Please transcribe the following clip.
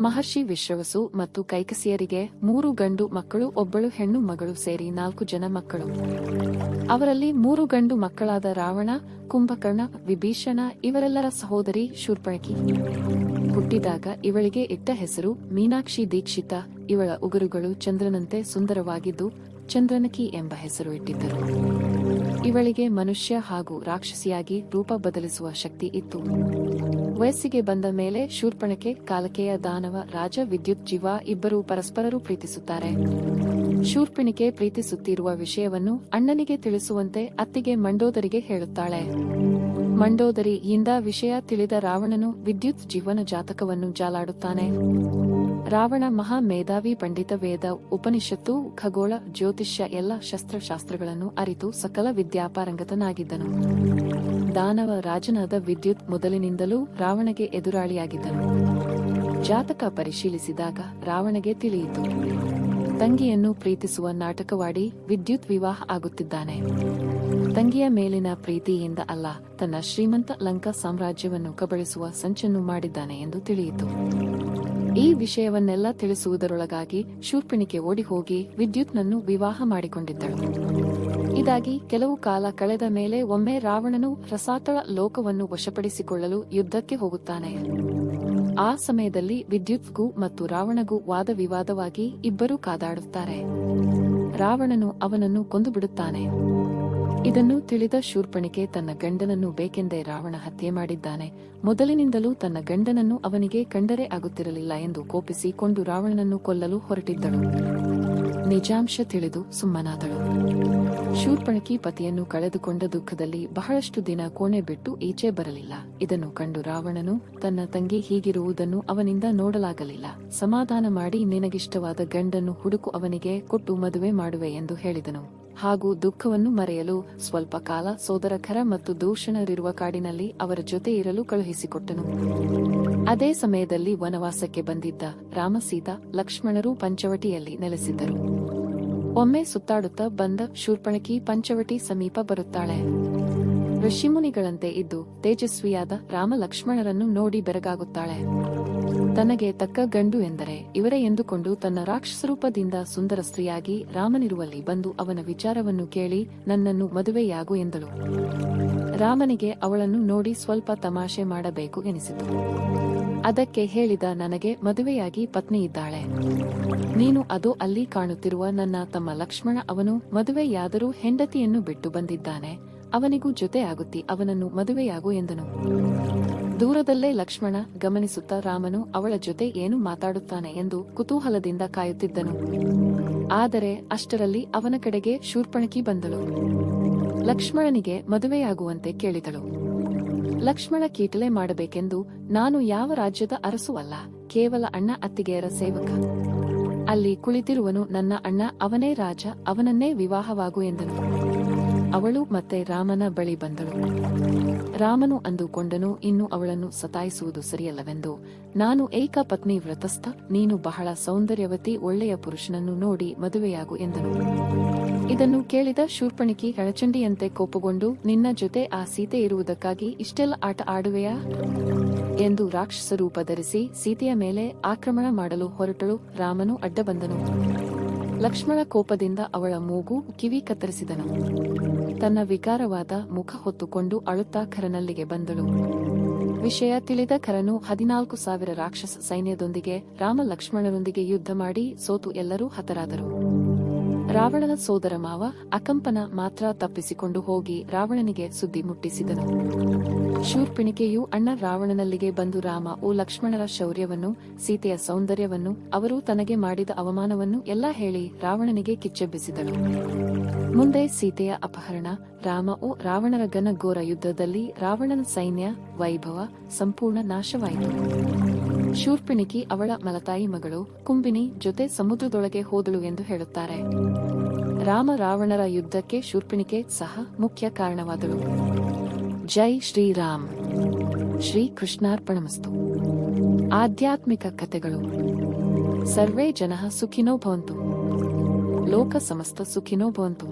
ಮಹರ್ಷಿ ವಿಶ್ವವಸು ಮತ್ತು ಕೈಕಸಿಯರಿಗೆ ಮೂರು ಗಂಡು ಮಕ್ಕಳು, ಒಬ್ಬಳು ಹೆಣ್ಣು ಮಗಳು ಸೇರಿ ನಾಲ್ಕು ಜನ ಮಕ್ಕಳು. ಅವರಲ್ಲಿ ಮೂರು ಗಂಡು ಮಕ್ಕಳಾದ ರಾವಣ, ಕುಂಭಕರ್ಣ, ವಿಭೀಷಣ ಇವರೆಲ್ಲರ ಸಹೋದರಿ ಶೂರ್ಪಣಕಿ. ಹುಟ್ಟಿದಾಗ ಇವಳಿಗೆ ಇಟ್ಟ ಹೆಸರು ಮೀನಾಕ್ಷಿ ದೀಕ್ಷಿತ. ಇವಳ ಉಗುರುಗಳು ಚಂದ್ರನಂತೆ ಸುಂದರವಾಗಿದ್ದು ಚಂದ್ರನಕಿ ಎಂಬ ಹೆಸರು ಇಟ್ಟಿದ್ದರು. ಇವಳಿಗೆ ಮನುಷ್ಯ ಹಾಗೂ ರಾಕ್ಷಸಿಯಾಗಿ ರೂಪ ಬದಲಿಸುವ ಶಕ್ತಿ ಇತ್ತು. ವಯಸ್ಸಿಗೆ ಬಂದ ಮೇಲೆ ಶೂರ್ಪಣಕೆ ಕಾಲಕೆಯ ದಾನವ, ರಾಜ, ವಿದ್ಯುತ್ ಜೀವ ಇಬ್ಬರು ಪರಸ್ಪರರು ಪ್ರೀತಿಸುತ್ತಾರೆ. ಶೂರ್ಪಿಣಿಕೆ ಪ್ರೀತಿಸುತ್ತಿರುವ ವಿಷಯವನ್ನು ಅಣ್ಣನಿಗೆ ತಿಳಿಸುವಂತೆ ಅತ್ತಿಗೆ ಮಂಡೋದರಿಗೆ ಹೇಳುತ್ತಾಳೆ. ಮಂಡೋದರಿ ಇಂದ ವಿಷಯ ತಿಳಿದ ರಾವಣನು ವಿದ್ಯುತ್ ಜೀವನ ಜಾತಕವನ್ನು ಜಾಲಾಡುತ್ತಾನೆ. ರಾವಣ ಮಹಾ ಮೇಧಾವಿ ಪಂಡಿತ ವೇದ ಉಪನಿಷತ್ತು, ಖಗೋಳ, ಜ್ಯೋತಿಷ್ಯ ಎಲ್ಲ ಶಸ್ತ್ರಶಾಸ್ತ್ರಗಳನ್ನು ಅರಿತು ಸಕಲ ವಿದ್ಯಾಪಾರಂಗತನಾಗಿದ್ದನು. ದಾನವ ರಾಜನಾದ ವಿದ್ಯುತ್ ಮೊದಲಿನಿಂದಲೂ ರಾವಣಗೆ ಎದುರಾಳಿಯಾಗಿದ್ದನು. ಜಾತಕ ಪರಿಶೀಲಿಸಿದಾಗ ರಾವಣಗೆ ತಿಳಿಯಿತು. ತಂಗಿಯನ್ನು ಪ್ರೀತಿಸುವ ನಾಟಕವಾಡಿ ವಿದ್ಯುತ್ ವಿವಾಹ ಆಗುತ್ತಿದ್ದಾನೆ. ತಂಗಿಯ ಮೇಲಿನ ಪ್ರೀತಿಯಿಂದ ಅಲ್ಲ, ತನ್ನ ಶ್ರೀಮಂತ ಲಂಕಾ ಸಾಮ್ರಾಜ್ಯವನ್ನು ಕಬಳಿಸುವ ಸಂಚನ್ನು ಮಾಡಿದ್ದಾನೆ ಎಂದು ತಿಳಿಯಿತು. ಈ ವಿಷಯವನ್ನೆಲ್ಲ ತಿಳಿಸುವುದರೊಳಗಾಗಿ ಶೂರ್ಪಿಣಿಕೆ ಓಡಿಹೋಗಿ ವಿದ್ಯುತ್ನನ್ನು ವಿವಾಹ ಮಾಡಿಕೊಂಡಿದ್ದಳು. ಇದಾಗಿ ಕೆಲವು ಕಾಲ ಕಳೆದ ಮೇಲೆ ಒಮ್ಮೆ ರಾವಣನು ರಸಾತಳ ಲೋಕವನ್ನು ವಶಪಡಿಸಿಕೊಳ್ಳಲು ಯುದ್ಧಕ್ಕೆ ಹೋಗುತ್ತಾನೆ. ಆ ಸಮಯದಲ್ಲಿ ವಿದ್ಯುತ್ಗೂ ಮತ್ತು ರಾವಣಗೂ ವಾದ ವಿವಾದವಾಗಿ ಇಬ್ಬರೂ ಕಾದಾಡುತ್ತಾರೆ. ರಾವಣನು ಅವನನ್ನು ಕೊಂದು ಬಿಡುತ್ತಾನೆ. ಇದನ್ನು ತಿಳಿದ ಶೂರ್ಪಣಿಕೆ ತನ್ನ ಗಂಡನನ್ನು ಬೇಕೆಂದೇ ರಾವಣ ಹತ್ಯೆ ಮಾಡಿದ್ದಾನೆ. ಮೊದಲಿನಿಂದಲೂ ತನ್ನ ಗಂಡನನ್ನು ಅವನಿಗೆ ಕಂಡರೆ ಆಗುತ್ತಿರಲಿಲ್ಲ ಎಂದು ಕೋಪಿಸಿಕೊಂಡು ರಾವಣನನ್ನು ಕೊಲ್ಲಲು ಹೊರಟಿದ್ದಳು. ನಿಜಾಂಶ ತಿಳಿದು ಸುಮ್ಮನಾದಳು. ಶೂರ್ಪಣಕಿ ಪತಿಯನ್ನು ಕಳೆದುಕೊಂಡ ದುಃಖದಲ್ಲಿ ಬಹಳಷ್ಟು ದಿನ ಕೋಣೆ ಬಿಟ್ಟು ಈಚೆ ಬರಲಿಲ್ಲ. ಇದನ್ನು ಕಂಡು ರಾವಣನು ತನ್ನ ತಂಗಿ ಹೀಗಿರುವುದನ್ನು ಅವನಿಂದ ನೋಡಲಾಗಲಿಲ್ಲ. ಸಮಾಧಾನ ಮಾಡಿ ನಿನಗಿಷ್ಟವಾದ ಗಂಡನ್ನು ಹುಡುಕು ಅವನಿಗೆ ಕೊಟ್ಟು ಮದುವೆ ಮಾಡುವೆ ಎಂದು ಹೇಳಿದನು. ಹಾಗೂ ದುಃಖವನ್ನು ಮರೆಯಲು ಸ್ವಲ್ಪ ಕಾಲ ಸೋದರಖರ ಮತ್ತು ದೂಷಣರಿರುವ ಕಾಡಿನಲ್ಲಿ ಅವರ ಜೊತೆ ಇರಲು ಕಳುಹಿಸಿಕೊಟ್ಟನು. ಅದೇ ಸಮಯದಲ್ಲಿ ವನವಾಸಕ್ಕೆ ಬಂದಿದ್ದ ರಾಮಸೀತಾ ಲಕ್ಷ್ಮಣರು ಪಂಚವಟಿಯಲ್ಲಿ ನೆಲೆಸಿದ್ದರು. ಒಮ್ಮೆ ಸುತ್ತಾಡುತ್ತಾ ಬಂದ ಶೂರ್ಪಣಕಿ ಪಂಚವಟಿ ಸಮೀಪ ಬರುತ್ತಾಳೆ. ಋಷಿಮುನಿಗಳಂತೆ ಇದ್ದು ತೇಜಸ್ವಿಯಾದ ರಾಮಲಕ್ಷ್ಮಣರನ್ನು ನೋಡಿ ಬೆರಗಾಗುತ್ತಾಳೆ. ತನಗೆ ತಕ್ಕ ಗಂಡು ಎಂದರೆ ಇವರೇ ಎಂದುಕೊಂಡು ತನ್ನ ರಾಕ್ಷಸರೂಪದಿಂದ ಸುಂದರ ಸ್ತ್ರೀಯಾಗಿ ರಾಮನಿರುವಲ್ಲಿ ಬಂದು ಅವನ ವಿಚಾರವನ್ನು ಕೇಳಿ ನನ್ನನ್ನು ಮದುವೆಯಾಗು ಎಂದಳು. ರಾಮನಿಗೆ ಅವಳನ್ನು ನೋಡಿ ಸ್ವಲ್ಪ ತಮಾಷೆ ಮಾಡಬೇಕು ಎನಿಸಿತು. ಅದಕ್ಕೆ ಹೇಳಿದ ನನಗೆ ಮದುವೆಯಾಗಿ ಪತ್ನಿ ಇದ್ದಾಳೆ. ನೀನು ಅದು ಅಲ್ಲಿ ಕಾಣುತ್ತಿರುವ ನನ್ನ ತಮ್ಮ ಲಕ್ಷ್ಮಣ ಅವನು ಮದುವೆಯಾದರೂ ಹೆಂಡತಿಯನ್ನು ಬಿಟ್ಟು ಬಂದಿದ್ದಾನೆ. ಅವನಿಗೂ ಜೊತೆ ಆಗುತ್ತಿ ಅವನನ್ನು ಮದುವೆಯಾಗು ಎಂದನು. ದೂರದಲ್ಲೇ ಲಕ್ಷ್ಮಣ ಗಮನಿಸುತ್ತಾ ರಾಮನು ಅವಳ ಜೊತೆ ಏನು ಮಾತಾಡುತ್ತಾನೆ ಎಂದು ಕುತೂಹಲದಿಂದ ಕಾಯುತ್ತಿದ್ದನು. ಆದರೆ ಅಷ್ಟರಲ್ಲಿ ಅವನ ಕಡೆಗೆ ಶೂರ್ಪಣಕಿ ಬಂದಳು. ಲಕ್ಷ್ಮಣನಿಗೆ ಮದುವೆಯಾಗುವಂತೆ ಕೇಳಿದಳು. ಲಕ್ಷ್ಮಣ ಕೀಟಲೆ ಮಾಡಬೇಕೆಂದು ನಾನು ಯಾವ ರಾಜ್ಯದ ಅರಸು ಅಲ್ಲ, ಕೇವಲ ಅಣ್ಣ ಅತ್ತಿಗೆಯರ ಸೇವಕ. ಅಲ್ಲಿ ಕುಳಿತಿರುವನು ನನ್ನ ಅಣ್ಣ, ಅವನೇ ರಾಜ, ಅವನನ್ನೇ ವಿವಾಹವಾಗು ಎಂದನು. ಅವಳು ಮತ್ತೆ ರಾಮನ ಬಳಿ ಬಂದಳು. ರಾಮನು ಅಂದುಕೊಂಡನು ಇನ್ನು ಅವಳನ್ನು ಸತಾಯಿಸುವುದು ಸರಿಯಲ್ಲವೆಂದು. ನಾನು ಏಕ ಪತ್ನಿ ವ್ರತಸ್ಥ, ನೀನು ಬಹಳ ಸೌಂದರ್ಯವತಿ, ಒಳ್ಳೆಯ ಪುರುಷನನ್ನು ನೋಡಿ ಮದುವೆಯಾಗು ಎಂದನು. ಇದನ್ನು ಕೇಳಿದ ಶೂರ್ಪಣಿಕಿ ಹೆಳಚಂಡಿಯಂತೆ ಕೋಪಗೊಂಡು, ನಿನ್ನ ಜೊತೆ ಆ ಸೀತೆ ಇರುವುದಕ್ಕಾಗಿ ಇಷ್ಟೆಲ್ಲ ಆಟ ಆಡುವೆಯಾ? ಎಂದು ರಾಕ್ಷಸ ರೂಪ ಧರಿಸಿ ಸೀತೆಯ ಮೇಲೆ ಆಕ್ರಮಣ ಮಾಡಲು ಹೊರಟಳು ರಾಮನು ಅಡ್ಡ ಬಂದನು. ಲಕ್ಷ್ಮಣ ಕೋಪದಿಂದ ಅವಳ ಮೂಗು ಕಿವಿ ಕತ್ತರಿಸಿದನು. ತನ್ನ ವಿಕಾರವಾದ ಮುಖ ಹೊತ್ತುಕೊಂಡು ಅಳುತ್ತಾ ಖರನಲ್ಲಿಗೆ ಬಂದಳು. ವಿಷಯ ತಿಳಿದ ಖರನು ಹದಿನಾಲ್ಕು ಸಾವಿರ ರಾಕ್ಷಸ ಸೈನ್ಯದೊಂದಿಗೆ ರಾಮ ಲಕ್ಷ್ಮಣರೊಂದಿಗೆ ಯುದ್ಧ ಮಾಡಿ ಸೋತು ಎಲ್ಲರೂ ಹತರಾದರು. ರಾವಣನ ಸೋದರ ಮಾವ ಅಕಂಪನ ಮಾತ್ರ ತಪ್ಪಿಸಿಕೊಂಡು ಹೋಗಿ ರಾವಣನಿಗೆ ಸುದ್ದಿ ಮುಟ್ಟಿಸಿದನು. ಶೂರ್ಪಿಣಿಕೆಯು ಅಣ್ಣ ರಾವಣನಲ್ಲಿಗೆ ಬಂದು ರಾಮ, ಓ ಲಕ್ಷ್ಮಣರ ಶೌರ್ಯವನ್ನು, ಸೀತೆಯ ಸೌಂದರ್ಯವನ್ನು, ಅವರು ತನಗೆ ಮಾಡಿದ ಅವಮಾನವನ್ನು ಎಲ್ಲ ಹೇಳಿ ರಾವಣನಿಗೆ ಕಿಚ್ಚೆಬ್ಬಿಸಿದಳು. ಮುಂದೆ ಸೀತೆಯ ಅಪಹರಣ, ರಾಮ, ಓ ರಾವಣರ ಘನಘೋರ ಯುದ್ಧದಲ್ಲಿ ರಾವಣನ ಸೈನ್ಯ, ವೈಭವ, ಸಂಪೂರ್ಣ ನಾಶವಾಯಿತು. ಶೂರ್ಪಿಣಿಕಿ ಅವಳ ಮಲತಾಯಿ ಮಗಳು ಕುಂಬಿನಿ ಜೊತೆ ಸಮುದ್ರದೊಳಗೆ ಹೋದಳು ಎಂದು ಹೇಳುತ್ತಾರೆ. ರಾಮ ರಾವಣರ ಯುದ್ಧಕ್ಕೆ ಶೂರ್ಪಿಣಿಕೆ ಸಹ ಮುಖ್ಯ ಕಾರಣವಾದಳು. ಜೈ ಶ್ರೀರಾಮ್. ಶ್ರೀ ಕೃಷ್ಣಾರ್ಪಣಮಸ್ತು. ಆಧ್ಯಾತ್ಮಿಕ ಕಥೆಗಳು. ಸರ್ವೇ ಜನ ಸುಖಿನೋ ಭವಂತು. ಲೋಕ ಸಮಸ್ತ ಸುಖಿನೋ ಭವಂತು.